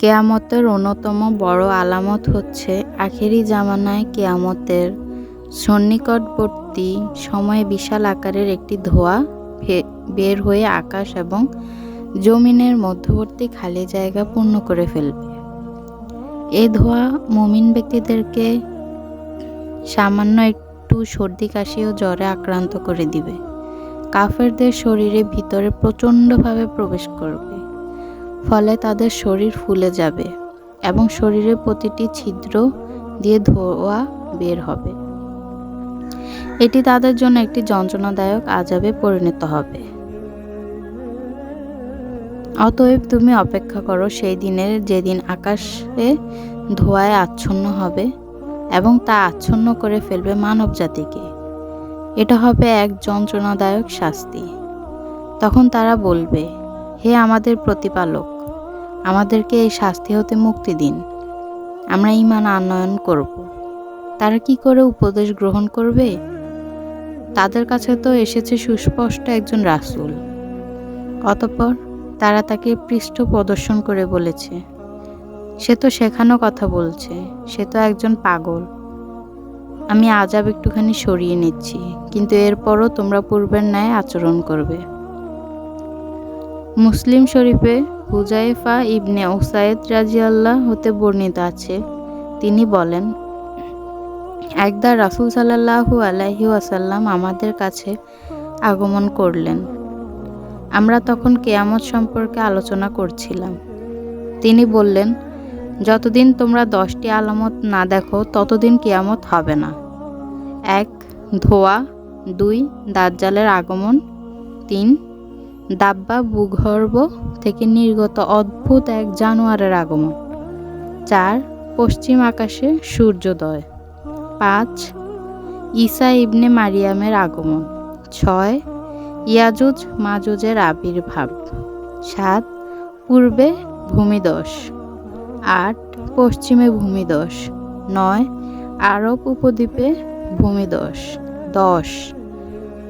কেয়ামতের অন্যতম বড় আলামত হচ্ছে আখেরি জামানায় কেয়ামতের সন্নিকটবর্তী সময়ে বিশাল আকারের একটি ধোঁয়া বের হয়ে আকাশ এবং জমিনের মধ্যবর্তী খালি জায়গা পূর্ণ করে ফেলবে। এ ধোঁয়া মুমিন ব্যক্তিদেরকে সামান্য একটু সর্দি, কাশি ও জ্বরে আক্রান্ত করে দিবে। কাফেরদের শরীরে ভিতরে প্রচণ্ডভাবে প্রবেশ করবে। ফলে তাদের শরীর ফুলে যাবে এবং শরীরের প্রতিটি ছিদ্র দিয়ে ধোঁয়া বের হবে। এটি তাদের জন্য একটি যন্ত্রণাদায়ক আজাবে পরিণত হবে। অতএব তুমি অপেক্ষা করো, সেই দিনের যেদিন আকাশে ধোঁয়ায় আচ্ছন্ন হবে এবং তা আচ্ছন্ন করে ফেলবে মানব জাতিকে। এটা হবে এক যন্ত্রণাদায়ক শাস্তি। তখন তারা বলবে হে আমাদের প্রতিপালক, আমাদেরকে এই শাস্তি হতে মুক্তি দিন। আমরা ইমান আনয়ন করব। তারা কি করে উপদেশ গ্রহণ করবে? তাদের কাছে তো এসেছে সুস্পষ্ট একজন রাসূল। অতঃপর তারা তাকে পৃষ্ঠ প্রদর্শন করে বলেছে, সে তো শেখানো কথা বলছে, সে তো একজন পাগল। আমি আজাব একটুখানি সরিয়ে নিচ্ছি, কিন্তু এরপরও তোমরা পূর্বের ন্যায় আচরণ করবে। মুসলিম শরীফে হুজাইফা ইবনে ওসায়েদ রাজিয়াল্লাহ হতে বর্ণিত আছে। তিনি বলেন, একদা রাসূল সাল্লাল্লাহু আলাইহি ওয়াসাল্লাম আমাদের কাছে আগমন করলেন। আমরা তখন কেয়ামত সম্পর্কে আলোচনা করছিলাম। তিনি বললেন, যতদিন তোমরা দশটি আলামত না দেখো, ততদিন কেয়ামত হবে না। এক, ধোয়া, দুই, দাজ্জালের আগমন, তিন দাব্বা ভূগর্ভ থেকে নির্গত অদ্ভুত এক জানোয়ারের আগমন। চার, পশ্চিম আকাশে সূর্যোদয়। পাঁচ, ঈসা ইবনে মারিয়ামের আগমন। ছয়, ইয়াজুজ মাজুজের আবির্ভাব। সাত, পূর্বে ভূমিদশ। আট, পশ্চিমে ভূমিদশ। নয়, আরব উপদ্বীপে ভূমিদশ। দশ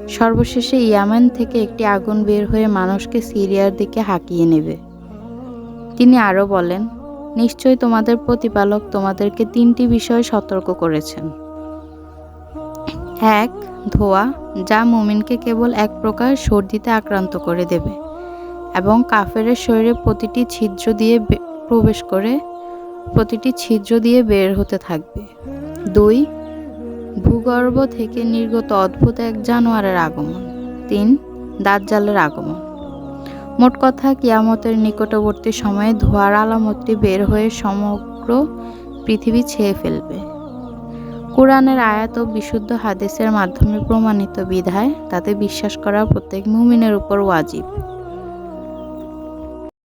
সর্বশেষে ইয়ামেন থেকে একটি আগুন বের হয়ে মানুষকে সিরিয়ার দিকে হাঁকিয়ে নেবে। তিনি আরও বলেন নিশ্চয়ই তোমাদের প্রতিপালক তোমাদেরকে তিনটি বিষয় সতর্ক করেছেন। এক, ধোয়া, যা মুমিনকে কেবল এক প্রকার সর্দিতে আক্রান্ত করে দেবে এবং কাফেরের শরীরে প্রতিটি ছিদ্র দিয়ে প্রবেশ করে প্রতিটি ছিদ্র দিয়ে বের হতে থাকবে। দুই ভূগর্ভ থেকে নির্গত অদ্ভুত এক জানোয়ারের আগমন। তিন, দাজ্জালের আগমন। মোট কথা, কিয়ামতের নিকটবর্তী সময়ে ধোয়ার আলামতটি বের হয়ে সমগ্র পৃথিবী ছেয়ে ফেলবে। কোরআনের আয়াত ও বিশুদ্ধ হাদিসের মাধ্যমে প্রমাণিত বিধায় তাতে বিশ্বাস করা প্রত্যেক মুমিনের উপর ওয়াজিব।